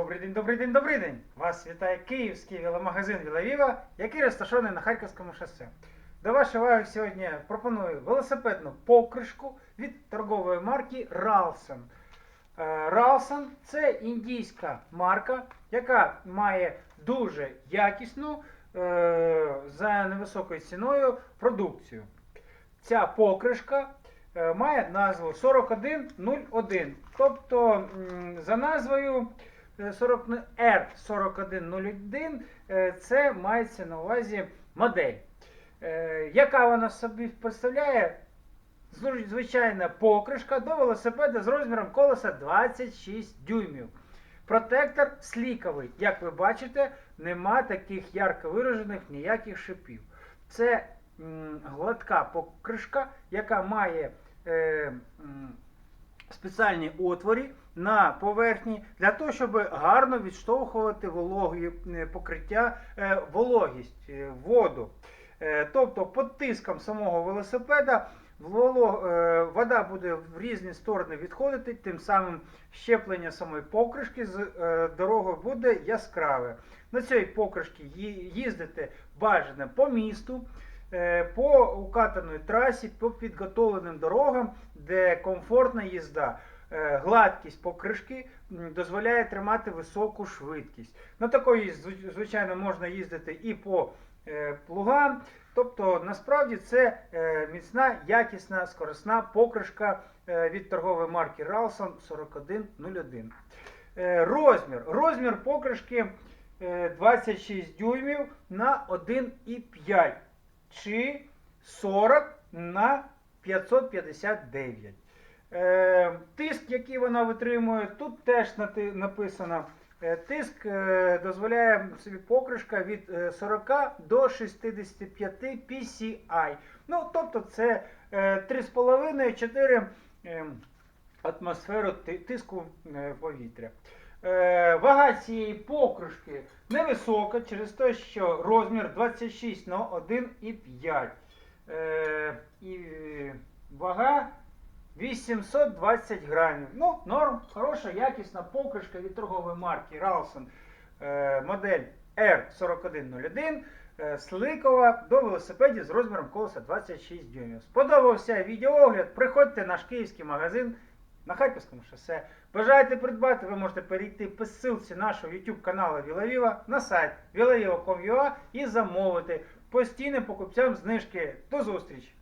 Добрий день, добрий день, добрий день! Вас вітає київський веломагазин Вілавіва, який розташований на Харківському шосе. До вашої уваги сьогодні пропоную велосипедну покришку від торгової марки Ralston. Е, це індійська марка, яка має дуже якісну е, за невисокою ціною продукцію. Ця покришка е, має назву 4101. Тобто за назвою 40 R4101 е, це мається на увазі модель. Е, Яка вона собі представляє? Звичайна покришка до велосипеда з розміром колеса 26 дюймів. Протектор сліковий. Як ви бачите, нема таких ярко виражених ніяких шипів. Це м, гладка покришка, яка має е, м, спеціальні отворі на поверхні для того, щоб гарно відштовхувати вологі е, покриття, е, вологість, е, воду. Тобто під тиском самого велосипеда вода буде в різні сторони відходити, тим самим щеплення самої покришки з дорогою буде яскраве. На цій покришці їздити бажано по місту, по укатаної трасі, по підготовленим дорогам, де комфортна їзда. Е, Гладкість покришки дозволяє тримати високу швидкість. На такої, звичайно, можна їздити і по е, плугам. Тобто, насправді це е, міцна, якісна, скоросна покришка е, від торгової марки Ralston 4101. Е, Розмір. Розмір покришки е, 26 дюймів на 1,5 чи 40 на 559. Е, Тиск, який вона витримує, тут теж написано. Е, Тиск е, дозволяє собі покришка від е, 40 до 65 PCI. Ну, тобто це е, 3,5-4 е, атмосферу тиску повітря. Е, Вага цієї покришки невисока через те, що розмір 26 на 1,5. Е, І вага 820 грамів. Ну, норм, хороша, якісна покришка від торгової марки Ralston. Е, модель R4101. е, Сликова до велосипедів з розміром колеса 26 дюймів. Сподобався відеоогляд. Приходьте в наш київський магазин на Харківському шосе. Бажаєте придбати, ви можете перейти по ссылці нашого YouTube каналу Вілавіва на сайт vilaviva.com.ua і замовити постійним покупцям знижки. До зустрічі!